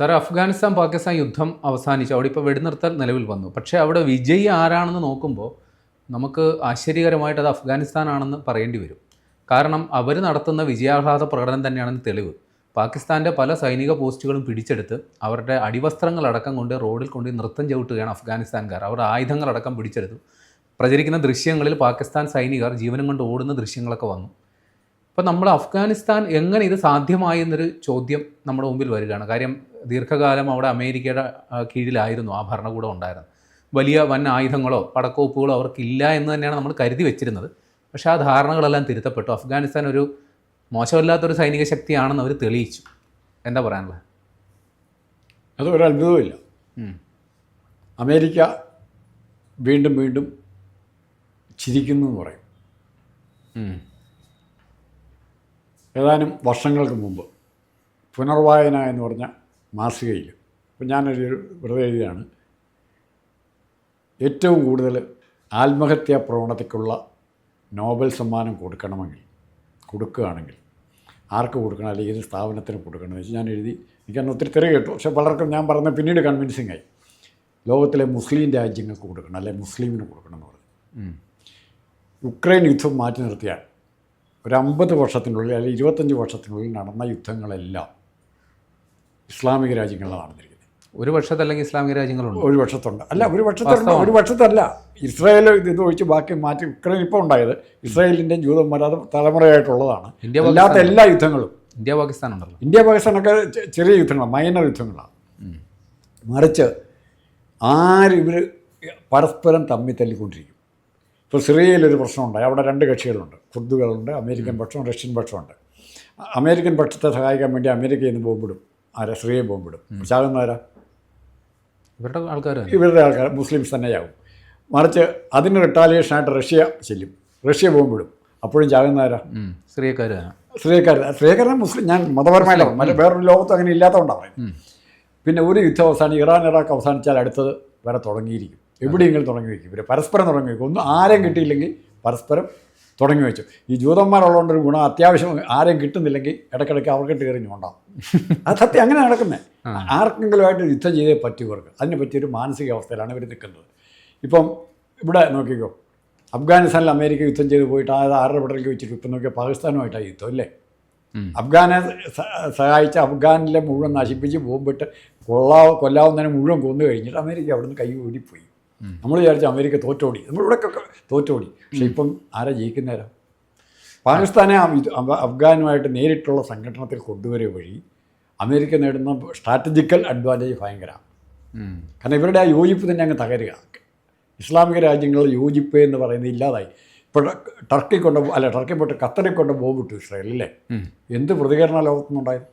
Sir Afghanistan Pakistan യുദ്ധം അവസാനിച്ചു. അവിടെ ഇപ്പോൾ വെടിനിർത്തൽ നിലവിൽ വന്നു. പക്ഷേ അവിടെ വിജയി ആരാണെന്ന് നോക്കുമ്പോൾ നമുക്ക് ആശ്ചര്യകരമായിട്ട് അത് അഫ്ഗാനിസ്ഥാനാണെന്ന് പറയേണ്ടി വരും. കാരണം അവർ നടത്തുന്ന വിജയാഹ്ലാദ പ്രകടനം തന്നെയാണ് തെളിവ്. പാകിസ്ഥാന്റെ പല സൈനിക പോസ്റ്റുകളും പിടിച്ചെടുത്ത് അവരുടെ അടിവസ്ത്രങ്ങളടക്കം കൊണ്ട് റോഡിൽ കൊണ്ട് നൃത്തം ചവിട്ടുകയാണ് അഫ്ഗാനിസ്ഥാൻകാർ. അവരുടെ ആയുധങ്ങളടക്കം പിടിച്ചെടുത്തു. പ്രചരിക്കുന്ന ദൃശ്യങ്ങളിൽ പാകിസ്ഥാൻ സൈനികർ ജീവനം കൊണ്ട് ഓടുന്ന ദൃശ്യങ്ങളൊക്കെ വന്നു. അപ്പോൾ നമ്മൾ അഫ്ഗാനിസ്ഥാൻ എങ്ങനെ ഇത് സാധ്യമായി എന്നൊരു ചോദ്യം നമ്മുടെ മുമ്പിൽ വരികയാണ്. കാര്യം ദീർഘകാലം അവിടെ അമേരിക്കയുടെ കീഴിലായിരുന്നു ആ ഭരണകൂടം ഉണ്ടായിരുന്നത്. വലിയ വൻ ആയുധങ്ങളോ പടക്കോപ്പുകളോ അവർക്കില്ല എന്ന് തന്നെയാണ് നമ്മൾ കരുതി വെച്ചിരുന്നത്. പക്ഷേ ആ ധാരണകളെല്ലാം തിരുത്തപ്പെട്ടു. അഫ്ഗാനിസ്ഥാൻ ഒരു മോശമല്ലാത്തൊരു സൈനിക ശക്തിയാണെന്ന് അവർ തെളിയിച്ചു. എന്താ പറയാനുള്ളത്? അത് ഒരു അത്ഭുതവുമില്ല അമേരിക്ക വീണ്ടും വീണ്ടും ചിരിക്കുന്നു എന്ന് പറയും. ഏതാനും വർഷങ്ങൾക്ക് മുമ്പ് പുനർവായന എന്ന് പറഞ്ഞ മാസികയിൽ അപ്പം ഞാനൊരു വെറുതെ എഴുതിയാണ് ഏറ്റവും കൂടുതൽ ആത്മഹത്യാ പ്രവണതയ്ക്കുള്ള നോബൽ സമ്മാനം കൊടുക്കണമെങ്കിൽ കൊടുക്കുകയാണെങ്കിൽ ആർക്ക് കൊടുക്കണം? അല്ലെങ്കിൽ ഏത് സ്ഥാപനത്തിന് കൊടുക്കണം എന്ന് വെച്ച് ഞാൻ എഴുതി. എനിക്കന്ന് ഒത്തിരി തെറി കേട്ടു. പക്ഷേ പലർക്കും ഞാൻ പറഞ്ഞ പിന്നീട് കൺവിൻസിങ് ആയി. ലോകത്തിലെ മുസ്ലിം രാജ്യങ്ങൾക്ക് കൊടുക്കണം അല്ലെങ്കിൽ മുസ്ലിമിന് കൊടുക്കണം എന്ന് പറഞ്ഞു. യുക്രൈൻ യുദ്ധം മാറ്റി നിർത്തിയാൽ ഒരു അമ്പത് വർഷത്തിനുള്ളിൽ അല്ലെങ്കിൽ ഇരുപത്തഞ്ച് വർഷത്തിനുള്ളിൽ നടന്ന യുദ്ധങ്ങളെല്ലാം ഇസ്ലാമിക രാജ്യങ്ങളിലാണ് നടന്നിരിക്കുന്നത് ഒരു പക്ഷത്തല്ലെങ്കിൽ ഇസ്ലാമിക രാജ്യങ്ങളുണ്ട്. ഒരു പക്ഷത്തുണ്ട്. അല്ല ഒരു പക്ഷത്തുണ്ട് ഒരു പക്ഷത്തല്ല. ഇസ്രായേൽ ഇത് ഒഴിച്ച് ബാക്കി മാറ്റി ഉക്രൈൻ ഇപ്പോൾ ഉണ്ടായത് ഇസ്രായേലിന്റെയും ജൂതന്മാരാത തലമുറയായിട്ടുള്ളതാണ്. ഇന്ത്യ അല്ലാത്ത എല്ലാ യുദ്ധങ്ങളും. ഇന്ത്യ പാകിസ്ഥാൻ ഉണ്ടല്ലോ. ഇന്ത്യ പാകിസ്ഥാനൊക്കെ ചെറിയ യുദ്ധങ്ങളാണ് മൈനർ യുദ്ധങ്ങളാണ്. മറിച്ച് ആര് ഇവർ പരസ്പരം തമ്മിൽ തല്ലിക്കൊണ്ടിരിക്കും. ഇപ്പോൾ സിറിയയിലൊരു പ്രശ്നമുണ്ടായി. അവിടെ രണ്ട് കക്ഷികളുണ്ട്. കുർദുകളുണ്ട് അമേരിക്കൻ പക്ഷം റഷ്യൻ പക്ഷമുണ്ട് അമേരിക്കൻ പക്ഷത്തെ സഹായിക്കാൻ വേണ്ടി അമേരിക്കയിൽ നിന്ന് ബോംബിടും ആരാ സിറിയയെ ബോംബിടും. ചാകുന്നവരാ ഇവരുടെ ആൾക്കാർ ഇവരുടെ ആൾക്കാർ മുസ്ലിംസ് തന്നെയാവും മറിച്ച് അതിന് റിട്ടാലിയേഷനായിട്ട് റഷ്യ ചെല്ലും. റഷ്യ ബോംബിടും. അപ്പോഴും ചാകുന്നവരാ സിറിയക്കാർ തന്നെ സ്ത്രീക്കാർ സ്ത്രീക്കാരനെ മുസ്ലിം. ഞാൻ മതപരമായില്ല. മറ്റേ വേറൊരു ലോകത്ത് അങ്ങനെ ഇല്ലാത്തതുകൊണ്ടാണ് പറയുന്നത്. പിന്നെ ഒരു യുദ്ധം അവസാനം ഇറാൻ ഇറാഖ് അവസാനിച്ചാൽ അടുത്തത് വരെ തുടങ്ങിയിരിക്കും. എവിടെയെങ്കിലും തുടങ്ങി വയ്ക്കും ഇവർ പരസ്പരം തുടങ്ങി വയ്ക്കും ഒന്നും ആരെയും കിട്ടിയില്ലെങ്കിൽ പരസ്പരം തുടങ്ങി വെച്ചു. ഈ ജൂതന്മാരുള്ളതുകൊണ്ട് ഒരു ഗുണം അത്യാവശ്യം ആരെയും കിട്ടുന്നില്ലെങ്കിൽ ഇടയ്ക്കിടയ്ക്ക് അവർക്ക് എറിഞ്ഞുകൊണ്ടാവും അത് സത്യം അങ്ങനെ നടക്കുന്നത് ആർക്കെങ്കിലുമായിട്ട് യുദ്ധം ചെയ്തേ പറ്റൂ ഇവർക്ക് അതിനെ പറ്റിയൊരു മാനസികാവസ്ഥയിലാണ് ഇവർ നിൽക്കുന്നത്. ഇപ്പം ഇവിടെ നോക്കിക്കോ. അഫ്ഗാനിസ്ഥാനിൽ അമേരിക്ക യുദ്ധം ചെയ്ത് പോയിട്ട് അത് ആരുടെ പടലേക്ക് വെച്ചിട്ട് ഇപ്പം നോക്കിയാൽ പാകിസ്ഥാനുമായിട്ടാണ് യുദ്ധം അല്ലേ. അഫ്ഗാനെ സഹായിച്ച് അഫ്ഗാനിലെ മുഴുവൻ നശിപ്പിച്ച് ബോംബിട്ട് കൊള്ളാ കൊല്ലാവുന്നതിനെ മുഴുവൻ കൊന്നു കഴിഞ്ഞിട്ട് അമേരിക്ക അവിടുന്ന് കൈ ഓടിപ്പോയി നമ്മൾ വിചാരിച്ച അമേരിക്ക തോറ്റോടി. നമ്മളിവിടെയൊക്കെ തോറ്റോടി. പക്ഷെ ഇപ്പം ആരാ ജയിക്കുന്നേരാ? പാകിസ്ഥാനെ അഫ്ഗാനുമായിട്ട് നേരിട്ടുള്ള സംഘടനത്തിൽ കൊണ്ടുവരിക വഴി അമേരിക്ക നേടുന്ന സ്ട്രാറ്റജിക്കൽ അഡ്വാന്റേജ് ഭയങ്കരമാണ്. കാരണം ഇവരുടെ ആ യോജിപ്പ് തന്നെ അങ്ങ് തകരുക. ഇസ്ലാമിക രാജ്യങ്ങളുടെ യോജിപ്പ് എന്ന് പറയുന്നത് ഇല്ലാതായി. ഇപ്പോൾ ടർക്കി കൊണ്ട് അല്ല ടർക്കി പോയിട്ട് ഖത്തറിൽ കൊണ്ട് ബോംബിട്ടു ഇസ്രായേൽ അല്ലേ? എന്ത് പ്രതികരണ ലോകത്തുനിന്നുണ്ടായത്?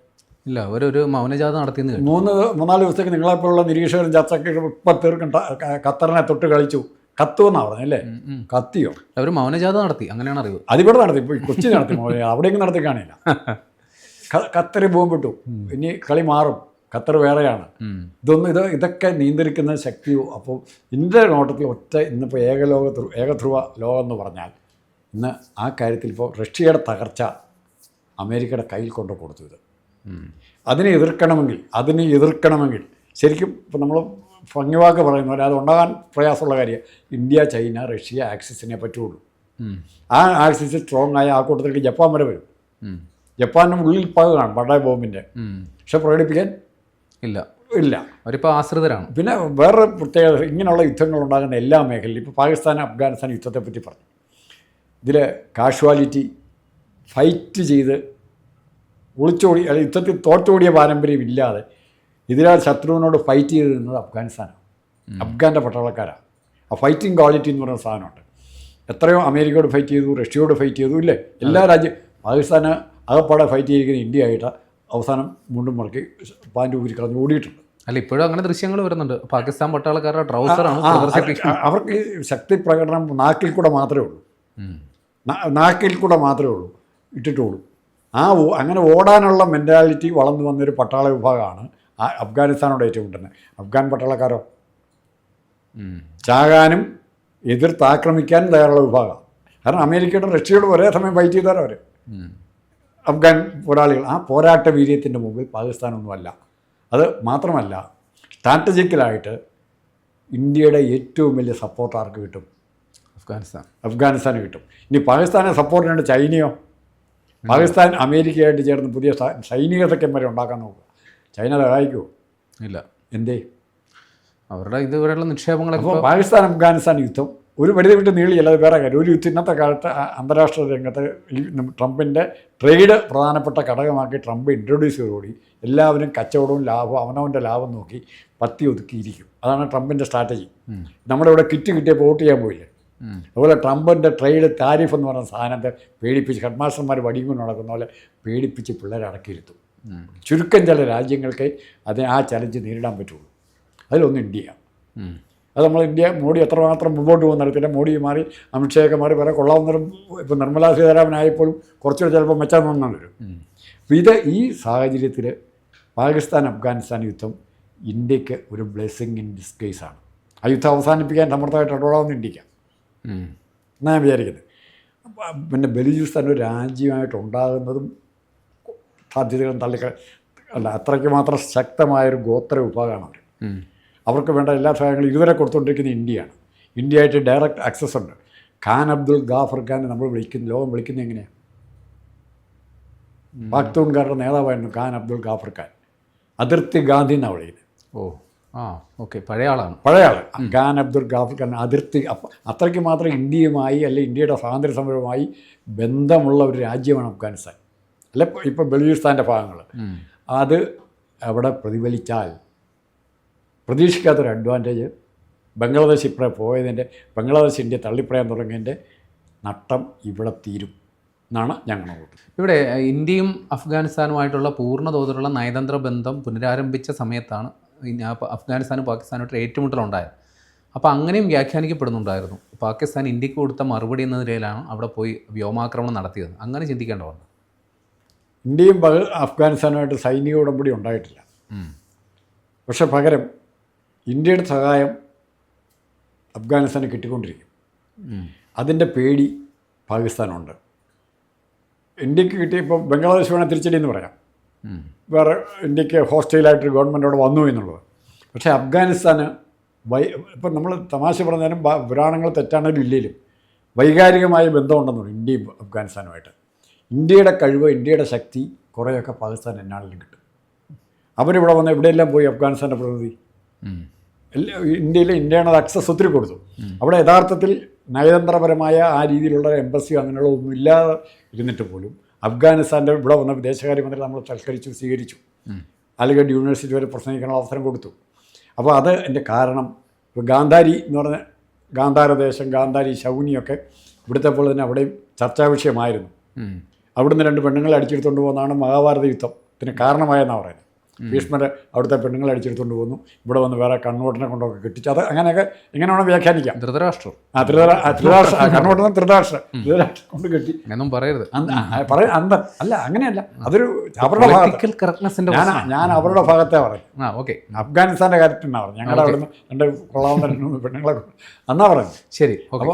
ഇല്ല അവരൊരു മൗനജാത നടത്തിയെന്ന് മൂന്ന് മൂന്നാൽ ദിവസത്തേക്ക് നിങ്ങളെപ്പോലുള്ള നിരീക്ഷകരും ചർച്ചയ്ക്ക് ഇപ്പം തീർക്കും ഖത്തറിനെ തൊട്ട് കളിച്ചു. കത്തു എന്നാണ് പറഞ്ഞത് അല്ലേ? കത്തിയോ? അവർ മൗനജാത നടത്തി അങ്ങനെയാണ് അറിവ്. അതിവിടെ നടത്തി ഇപ്പോൾ കൊച്ചി നടത്തി അവിടെയെങ്കിലും നടത്തി കാണില്ല. ഖ- പോകുമ്പിട്ടു ഇനി കളി മാറും. ഖത്തർ വേറെയാണ്. ഇതൊന്നും ഇത് ഇതൊക്കെ നിയന്ത്രിക്കുന്ന ശക്തിയോ അപ്പോൾ എന്റെ നോട്ടത്തിൽ ഒറ്റ ഇന്നിപ്പോൾ ഏകലോക ധ്രു- ഏകധ്രുവ ലോകം എന്ന് പറഞ്ഞാൽ ഇന്ന് ആ കാര്യത്തിൽ ഇപ്പോൾ റഷ്യയുടെ തകർച്ച അമേരിക്കയുടെ കയ്യിൽ കൊണ്ട് കൊടുത്തു ഇത്. അതിനെ എതിർക്കണമെങ്കിൽ അതിനെ എതിർക്കണമെങ്കിൽ ശരിക്കും ഇപ്പം നമ്മൾ ഭംഗിവാക്ക് പറയുന്ന പോലെ അത് ഉണ്ടാകാൻ പ്രയാസമുള്ള കാര്യം ഇന്ത്യ ചൈന റഷ്യ ആക്സിസിനെ പറ്റുള്ളൂ. ആ ആക്സിസ് സ്ട്രോങ് ആയ ആ കൂട്ടത്തിലേക്ക് ജപ്പാൻ വരെ വരും. ജപ്പാന്റെ ഉള്ളിൽ പകുതാണ് പടയ ബോംബിന്റെ. പക്ഷെ പ്രകടിപ്പിക്കാൻ ഇല്ല. ഇല്ല. അവരിപ്പോൾ ആശ്രിതരാണ്. പിന്നെ വേറെ പ്രത്യേകത ഇങ്ങനെയുള്ള യുദ്ധങ്ങൾ ഉണ്ടാകുന്ന എല്ലാ മേഖലയിലും ഇപ്പോൾ പാകിസ്ഥാൻ അഫ്ഗാനിസ്ഥാൻ യുദ്ധത്തെപ്പറ്റി പറഞ്ഞു. ഇതിൽ കാഷ്വാലിറ്റി ഫൈറ്റ് ചെയ്ത് ഒളിച്ചോടി അല്ലെങ്കിൽ യുദ്ധത്തിൽ തോറ്റോടിയ പാരമ്പര്യം ഇല്ലാതെ എതിരാൾ ശത്രുവിനോട് ഫൈറ്റ് ചെയ്ത് നിന്നത് അഫ്ഗാനിസ്ഥാനാണ് അഫ്ഗാന്റെ പട്ടാളക്കാരാണ്. ആ ഫൈറ്റിംഗ് ക്വാളിറ്റി എന്ന് പറയുന്ന സാധനമുണ്ട്. എത്രയോ അമേരിക്കയോട് ഫൈറ്റ് ചെയ്തു റഷ്യയോട് ഫൈറ്റ് ചെയ്തു ഇല്ലേ? എല്ലാ രാജ്യം പാകിസ്ഥാന് അകപ്പാടെ ഫൈറ്റ് ചെയ്തിരിക്കുന്ന ഇന്ത്യ ആയിട്ട് അവസാനം മുണ്ടും മുറക്കി പാന്റ് ഊരി കളഞ്ഞ് ഓടിയിട്ടുണ്ട്. അല്ല ഇപ്പോഴും അങ്ങനെ ദൃശ്യങ്ങൾ വരുന്നുണ്ട്. പാകിസ്ഥാൻ പട്ടാളക്കാരുടെ ട്രൗസറാണ് അവർക്ക് ശക്തി പ്രകടനം നാക്കിൽ കൂടെ മാത്രമേ ഉള്ളൂ. നാക്കിൽ കൂടെ മാത്രമേ ഉള്ളൂ. ഇട്ടിട്ടുള്ളൂ ആ അങ്ങനെ ഓടാനുള്ള മെന്റാലിറ്റി വളർന്നു വന്നൊരു പട്ടാള വിഭാഗമാണ് ആ അഫ്ഗാനിസ്ഥാനോട് ഏറ്റുമുട്ടുന്നത് അഫ്ഗാൻ പട്ടാളക്കാരോ. ചാകാനും എതിർത്ത് ആക്രമിക്കാനും തയ്യാറുള്ള വിഭാഗം. കാരണം അമേരിക്കയുടെ റഷ്യയോട് ഒരേ സമയം ഫൈറ്റ് ചെയ്താലും അവർ. അഫ്ഗാൻ പോരാളികൾ. ആ പോരാട്ട വീര്യത്തിന്റെ മുമ്പിൽ പാകിസ്ഥാനൊന്നുമല്ല. അത് മാത്രമല്ല സ്ട്രാറ്റജിക്കലായിട്ട് ഇന്ത്യയുടെ ഏറ്റവും വലിയ സപ്പോർട്ട് ആർക്ക് കിട്ടും? അഫ്ഗാനിസ്ഥാൻ. അഫ്ഗാനിസ്ഥാന് കിട്ടും. ഇനി പാകിസ്ഥാനെ സപ്പോർട്ടിനുണ്ട് ചൈനയോ? പാകിസ്ഥാൻ അമേരിക്കയായിട്ട് ചേർന്ന് പുതിയ സൈനിക സഖ്യന്മാരെ ഉണ്ടാക്കാൻ നോക്കുക. ചൈന സഹായിക്കുമോ ഇല്ല. എന്തേ? അവരുടെ ഇതുവരെയുള്ള നിക്ഷേപങ്ങളൊക്കെ അപ്പോൾ പാകിസ്ഥാൻ അഫ്ഗാനിസ്ഥാൻ യുദ്ധം ഒരു പരിധി വിട്ട് നീളിയല്ല അത് വേറെ കാര്യം. ഒരു യുദ്ധം ഇന്നത്തെ കാലത്ത് അന്താരാഷ്ട്ര രംഗത്ത് ട്രംപിന്റെ ട്രേഡ് പ്രധാനപ്പെട്ട ഘടകമാക്കി ട്രംപ് ഇൻട്രൊഡ്യൂസ് ചെയ്തോടി എല്ലാവരും കച്ചവടവും ലാഭവും അവനവന്റെ ലാഭം നോക്കി പത്തി ഒതുക്കിയിരിക്കും. അതാണ് ട്രംപിന്റെ സ്ട്രാറ്റജി നമ്മുടെ ഇവിടെ കിറ്റ് കിട്ടിയപ്പോൾ വോട്ട് ചെയ്യാൻ പോയില്ലേ. അതുപോലെ ട്രംപിന്റെ ട്രേഡ് താരിഫ് എന്ന് പറയുന്ന സാധനത്തെ പേടിപ്പിച്ച് ഹെഡ്മാസ്റ്റർമാർ വടിയും കൊണ്ട് നടക്കുന്ന പോലെ പേടിപ്പിച്ച് പിള്ളേരെ അടക്കിയിരുത്തും. ചുരുക്കം ചില രാജ്യങ്ങൾക്ക് അത് ആ ചലഞ്ച് നേരിടാൻ പറ്റുള്ളൂ അതിലൊന്ന് ഇന്ത്യ. അത് നമ്മൾ ഇന്ത്യ മോഡി എത്രമാത്രം മുമ്പോട്ട് പോകുന്ന അറിയത്തില്ല മോഡി മാറി അമിത്ഷായൊക്കെ മാറി വേറെ കൊള്ളാവുന്നവരും ഇപ്പോൾ നിർമ്മലാ സീതാരാമനായപ്പോഴും കുറച്ചുകൂടെ ചിലപ്പോൾ മെച്ചാൻ വരും അപ്പം അപ്പോൾ ഇത് ഈ സാഹചര്യത്തിൽ പാകിസ്ഥാൻ അഫ്ഗാനിസ്ഥാൻ യുദ്ധം ഇന്ത്യയ്ക്ക് ഒരു ബ്ലെസ്സിങ് ഇൻ ഡിസ്കേസാണ് ആ യുദ്ധം അവസാനിപ്പിക്കാൻ സമർത്ഥമായിട്ട് ഇടപെടാവുന്ന ഇന്ത്യക്കാം. എന്നാണ് ഞാൻ വിചാരിക്കുന്നത് ബലി പിന്നെ ബലൂചിസ്ഥാൻ ഒരു രാജ്യമായിട്ട് ഉണ്ടാകുന്നതും സാധ്യതകളും തള്ളിക്ക അല്ല അത്രയ്ക്ക് മാത്രം ശക്തമായൊരു ഗോത്ര വിഭാഗമാണ് അവർ. അവർക്ക് വേണ്ട എല്ലാ സഹായങ്ങളും ഇതുവരെ കൊടുത്തുകൊണ്ടിരിക്കുന്ന ഇന്ത്യയാണ്. ഇന്ത്യയായിട്ട് ഡയറക്റ്റ് ആക്സസ് ഉണ്ട്. ഖാൻ അബ്ദുൾ ഗാഫർ ഖാനെ നമ്മൾ വിളിക്കുന്ന ലോകം വിളിക്കുന്നത് എങ്ങനെയാണ് പാക്തൂൺകാരുടെ നേതാവായിരുന്നു ഖാൻ അബ്ദുൾ ഗാഫർ ഖാൻ. അതിർത്തി ഗാന്ധി എന്നാണ് വിളിക്കുന്നത്. ഓ. ആ ഓക്കെ പഴയ ആളാണ്. പഴയ ആൾ ഖാൻ അബ്ദുൾ ഗാഫർ ഖാൻ അതിർത്തി അത്രയ്ക്ക് മാത്രം ഇന്ത്യയുമായി അല്ലെ ഇന്ത്യയുടെ സ്വാതന്ത്ര്യ സമരവുമായി ബന്ധമുള്ള ഒരു രാജ്യമാണ് അഫ്ഗാനിസ്ഥാൻ. അല്ല ഇപ്പോൾ ബലൂചിസ്ഥാന്റെ ഭാഗങ്ങൾ അത് അവിടെ പ്രതിഫലിച്ചാൽ പ്രതീക്ഷിക്കാത്തൊരു അഡ്വാന്റേജ് ബംഗ്ലാദേശ് ഇപ്പോഴെ പോയതിന്റെ ബംഗ്ലാദേശ് ഇന്ത്യ തള്ളിപ്പറയാൻ തുടങ്ങിയതിന്റെ നട്ടം ഇവിടെ തീരും എന്നാണ് ഞങ്ങളുടെ ഇവിടെ ഇന്ത്യയും അഫ്ഗാനിസ്ഥാനുമായിട്ടുള്ള പൂർണ തോതിലുള്ള നയതന്ത്ര ബന്ധം പുനരാരംഭിച്ച സമയത്താണ് അഫ്ഗാനിസ്ഥാനും പാകിസ്ഥാനുമായിട്ട് ഏറ്റുമുട്ടലുണ്ടായത്. അപ്പോൾ അങ്ങനെയും വ്യാഖ്യാനിക്കപ്പെടുന്നുണ്ടായിരുന്നു. പാകിസ്ഥാൻ ഇന്ത്യയ്ക്ക് കൊടുത്ത മറുപടി എന്ന നിലയിലാണ് അവിടെ പോയി വ്യോമാക്രമണം നടത്തിയത്. അങ്ങനെ ചിന്തിക്കേണ്ടതുണ്ട്. ഇന്ത്യയും അഫ്ഗാനിസ്ഥാനുമായിട്ട് സൈനിക ഉടമ്പടി ഉണ്ടായിട്ടില്ല. പക്ഷെ പകരം ഇന്ത്യയുടെ സഹായം അഫ്ഗാനിസ്ഥാന് കിട്ടിക്കൊണ്ടിരിക്കും. അതിന്റെ പേടി പാകിസ്ഥാനുണ്ട്. ഇന്ത്യയ്ക്ക് കിട്ടിയ ഇപ്പോൾ ബംഗ്ലാദേശ് വേണേൽ തിരിച്ചടി എന്ന് പറയാം. വേറെ ഇന്ത്യയ്ക്ക് ഹോസ്റ്റൈലായിട്ടൊരു ഗവൺമെന്റ് അവിടെ വന്നു എന്നുള്ളത്. പക്ഷേ അഫ്ഗാനിസ്ഥാന് വൈ ഇപ്പം നമ്മൾ തമാശ പറഞ്ഞാലും പുരാണങ്ങൾ തെറ്റാണെങ്കിലും ഇല്ലെങ്കിലും വൈകാരികമായ ബന്ധമുണ്ടെന്ന് പറയും ഇന്ത്യയും അഫ്ഗാനിസ്ഥാനുമായിട്ട്. ഇന്ത്യയുടെ കഴിവ് ഇന്ത്യയുടെ ശക്തി കുറേയൊക്കെ പാകിസ്ഥാൻ എന്നാണെങ്കിലും കിട്ടും. അവരിവിടെ വന്ന് എവിടെയെല്ലാം പോയി അഫ്ഗാനിസ്ഥാന്റെ പ്രതിനിധി? ഇന്ത്യയിലെ ഇന്ത്യയുടെ അക്സസ് ഒത്തിരി കൊടുത്തു. അവിടെ യഥാർത്ഥത്തിൽ നയതന്ത്രപരമായ ആ രീതിയിലുള്ള എംബസിയോ അങ്ങനെയുള്ള ഒന്നും ഇല്ലാതെ ഇരുന്നിട്ട് പോലും അഫ്ഗാനിസ്ഥാന്റെ ഇവിടെ വന്ന വിദേശകാര്യമന്ത്രി നമ്മൾ സൽക്കരിച്ചു സ്വീകരിച്ചു. അലിഗഡ് യൂണിവേഴ്സിറ്റി വരെ പ്രസംഗിക്കാനുള്ള അവസരം കൊടുത്തു. അപ്പോൾ അത് എന്റെ കാരണം. ഇപ്പോൾ ഗാന്ധാരി എന്ന് പറഞ്ഞ ഗാന്ധാരദേശം ഗാന്ധാരി ശൗനിയൊക്കെ ഇവിടുത്തെ പോലെ തന്നെ അവിടെയും ചർച്ചാ വിഷയമായിരുന്നു. അവിടുന്ന് രണ്ട് പെണ്ണുങ്ങളെ അടിച്ചെടുത്തുകൊണ്ട് പോകുന്നതാണ് മഹാഭാരത യുദ്ധത്തിന് കാരണമായെന്നാണ് പറയുന്നത്. ഭീഷ്മർ അവിടുത്തെ പെണ്ണുങ്ങളെ അടിച്ചെടുത്തുകൊണ്ട് പോകുന്നു. ഇവിടെ വന്ന് വേറെ കണ്ണോട്ടിനെ കൊണ്ടൊക്കെ കെട്ടിച്ച് അത് അങ്ങനെയൊക്കെ എങ്ങനെ വേണം വ്യാഖ്യാനിക്കാം. ധൃതരാഷ്ട്രം ആ ധൃതരാഷ്ട്രം ആ ത്രിതാഷ്ട്ര ധൃതരാഷ്ട്രം ത്രിതാഷ്ട്ര കൊണ്ട് കെട്ടി. എന്നും പറയരുത്. പറയ അന്ത അല്ല അങ്ങനെയല്ല. അതൊരു അവരുടെ ഭാഗത്ത്. ഞാൻ ഞാൻ അവരുടെ ഭാഗത്തെ പറയും. ഓക്കെ. അഫ്ഗാനിസ്ഥാന്റെ കാര്യത്തിനാണ് പറഞ്ഞു ഞങ്ങളുടെ അവിടുന്ന് രണ്ട് കൊള്ളാവുന്ന പെണ്ണുങ്ങളെ എന്നാ പറയുന്നത് ശരി അപ്പോൾ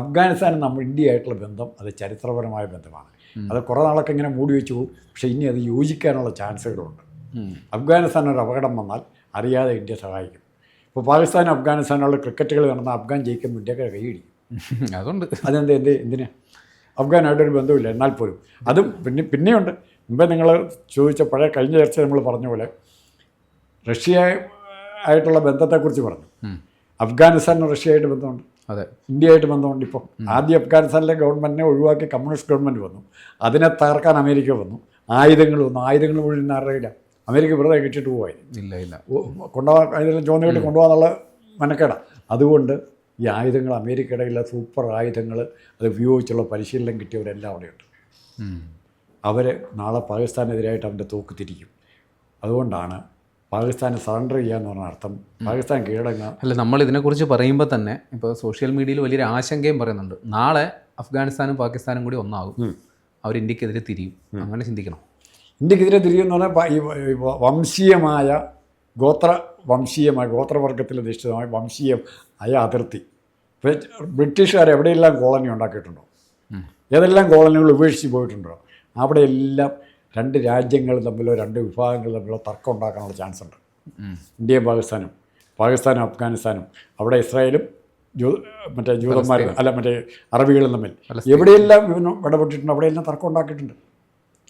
അഫ്ഗാനിസ്ഥാനും നമ്മൾ ഇന്ത്യയായിട്ടുള്ള ബന്ധം അത് ചരിത്രപരമായ ബന്ധമാണ്. അത് കുറേ നാളൊക്കെ ഇങ്ങനെ മൂടി വെച്ചു പോകും. പക്ഷേ ഇനി അത് യോജിക്കാനുള്ള ചാൻസുകളുണ്ട്. അഫ്ഗാനിസ്ഥാൻ ഒരു അപകടം വന്നാൽ അറിയാതെ ഇന്ത്യ സഹായിക്കും. ഇപ്പോൾ പാകിസ്ഥാനും അഫ്ഗാനിസ്ഥാനുള്ള ക്രിക്കറ്റുകൾ നടന്ന അഫ്ഗാൻ ജയിക്കുമ്പോൾ ഇന്ത്യക്കാരെ കൈയിടിക്കും. അതുകൊണ്ട് അതെന്ത് എന്ത് എന്തിനാ? അഫ്ഗാനായിട്ടൊരു ബന്ധമില്ല എന്നാൽ പോലും. അതും പിന്നെ പിന്നെയുണ്ട്. മുമ്പേ നിങ്ങൾ ചോദിച്ച പഴയ കഴിഞ്ഞ ചർച്ച നമ്മൾ പറഞ്ഞ പോലെ റഷ്യ ആയിട്ടുള്ള ബന്ധത്തെക്കുറിച്ച് പറഞ്ഞു. അഫ്ഗാനിസ്ഥാൻ അഫ്ഗാനിസ്ഥാനും റഷ്യയായിട്ട് ബന്ധമുണ്ട്. അതെ. ഇന്ത്യയായിട്ട് ബന്ധമുണ്ട് ഇപ്പോൾ ആദ്യം അഫ്ഗാനിസ്ഥാനിലെ ഗവൺമെന്റിനെ ഒഴിവാക്കി കമ്മ്യൂണിസ്റ്റ് ഗവൺമെന്റ് വന്നു. അതിനെ തകർക്കാൻ അമേരിക്ക വന്നു. ആയുധങ്ങൾ വന്നു. ആയുധങ്ങൾ മുഴുവൻ അറിയില്ല അമേരിക്ക വെറുതെ കിട്ടിയിട്ട് പോയി ഇല്ല ഇല്ല. കൊണ്ടുപോകാൻ അതിനെല്ലാം ചോദ്യം കെട്ടി കൊണ്ടുപോകാന്നുള്ള മനക്കേടാ. അതുകൊണ്ട് ഈ ആയുധങ്ങൾ അമേരിക്കയുടെ സൂപ്പർ ആയുധങ്ങൾ അത് ഉപയോഗിച്ചുള്ള പരിശീലനം കിട്ടിയവരെല്ലാം അവിടെയുണ്ട്. അവർ നാളെ പാകിസ്ഥാനെതിരായിട്ട് അവന്റെ തോക്ക് തിരിക്കും. അതുകൊണ്ടാണ് പാകിസ്ഥാനെ സറണ്ടർ ചെയ്യാന്ന് പറഞ്ഞ അർത്ഥം. പാകിസ്ഥാൻ കീഴടങ്ങുക. അല്ല നമ്മൾ ഇതിനെക്കുറിച്ച് പറയുമ്പോൾ തന്നെ ഇപ്പോൾ സോഷ്യൽ മീഡിയയിൽ വലിയൊരു ആശങ്കയും പറയുന്നുണ്ട്. നാളെ അഫ്ഗാനിസ്ഥാനും പാകിസ്ഥാനും കൂടി ഒന്നാകും. അവർ ഇന്ത്യക്കെതിരെ തിരിയും. അങ്ങനെ ചിന്തിക്കണം. ഇന്ത്യക്കെതിരെ തിരിയുന്ന പറഞ്ഞാൽ ഈ വംശീയമായ ഗോത്ര വംശീയമായ ഗോത്രവർഗത്തിൽ അധിഷ്ഠിതമായ വംശീയമായ അതിർത്തി. ബ്രിട്ടീഷുകാർ എവിടെയെല്ലാം കോളനി ഉണ്ടാക്കിയിട്ടുണ്ടോ. ഏതെല്ലാം കോളനികൾ ഉപേക്ഷിച്ച് പോയിട്ടുണ്ടോ? അവിടെയെല്ലാം രണ്ട് രാജ്യങ്ങൾ തമ്മിലോ രണ്ട് വിഭാഗങ്ങൾ തമ്മിലോ തർക്കം ഉണ്ടാക്കാനുള്ള ചാൻസ് ഉണ്ട്. ഇന്ത്യയും പാകിസ്ഥാനും പാകിസ്ഥാനും അഫ്ഗാനിസ്ഥാനും അവിടെ ഇസ്രായേലും ജൂ മറ്റേ ജൂതന്മാരും അല്ല മറ്റേ അറബികളും തമ്മിൽ എവിടെയെല്ലാം ഇവന് ഇടപെട്ടിട്ടുണ്ട്? അവിടെയെല്ലാം തർക്കം ഉണ്ടാക്കിയിട്ടുണ്ട്.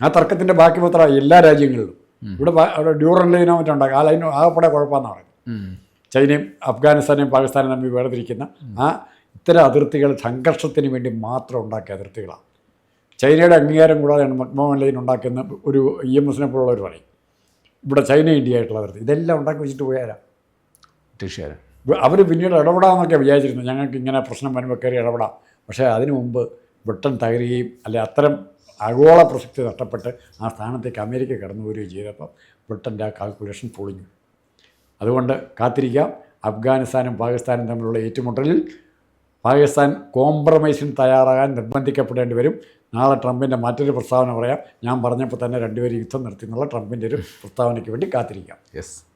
ആ തർക്കത്തിന്റെ ബാക്കി മാത്രമാണ് എല്ലാ രാജ്യങ്ങളിലും. ഇവിടെ അവിടെ ഡ്യൂറൻ ലൈനോ മറ്റുണ്ടാക്കുക ആ ലൈനോ ആകപ്പെടെ കുഴപ്പമെന്നാണ് പറയുന്നത്. ചൈനയും അഫ്ഗാനിസ്ഥാനെയും പാകിസ്ഥാനും തമ്മിൽ വേർതിരിക്കുന്ന ആ ഇത്തരം അതിർത്തികൾ സംഘർഷത്തിന് വേണ്ടി മാത്രം ഉണ്ടാക്കിയ അതിർത്തികളാണ്. ചൈനയുടെ അംഗീകാരം കൂടാതെയാണ് മക്മോഹൻ ലൈൻ ഉണ്ടാക്കുന്ന ഒരു ഇ എം എസിനെ പോലുള്ളവർ പറയും. ഇവിടെ ചൈന ഇന്ത്യ ആയിട്ടുള്ള അതിർത്തി. ഇതെല്ലാം ഉണ്ടാക്കി വെച്ചിട്ട് പോയാലാ തീർച്ചയായും അവർ പിന്നീട് ഇടപെടാമെന്നൊക്കെ വിചാരിച്ചിരുന്നു. ഞങ്ങൾക്ക് ഇങ്ങനെ പ്രശ്നം വരുമ്പോൾ കയറി ഇടപെടാം. പക്ഷേ അതിനു മുമ്പ് ബ്രിട്ടൻ തകരുകയും അല്ലെ അത്തരം ആഗോള പ്രസക്തി നഷ്ടപ്പെട്ട് ആ സ്ഥാനത്തേക്ക് അമേരിക്ക കടന്നു വരികയും ചെയ്തപ്പോൾ ബ്രിട്ടന്റെ ആ കാൽക്കുലേഷൻ പൊളിഞ്ഞു. അതുകൊണ്ട് കാത്തിരിക്കാം. അഫ്ഗാനിസ്ഥാനും പാകിസ്ഥാനും തമ്മിലുള്ള ഏറ്റുമുട്ടലിൽ പാകിസ്ഥാൻ കോംപ്രമൈസിന് തയ്യാറാകാൻ നിർബന്ധിക്കപ്പെടേണ്ടി വരും. നാളെ ട്രംപിന്റെ മറ്റൊരു പ്രസ്താവന പറയാം. ഞാൻ പറഞ്ഞപ്പോൾ തന്നെ രണ്ടുപേരും യുദ്ധം നിർത്തി എന്നുള്ള ട്രംപിന്റെ ഒരു പ്രസ്താവനയ്ക്ക് വേണ്ടി കാത്തിരിക്കാം. യെസ്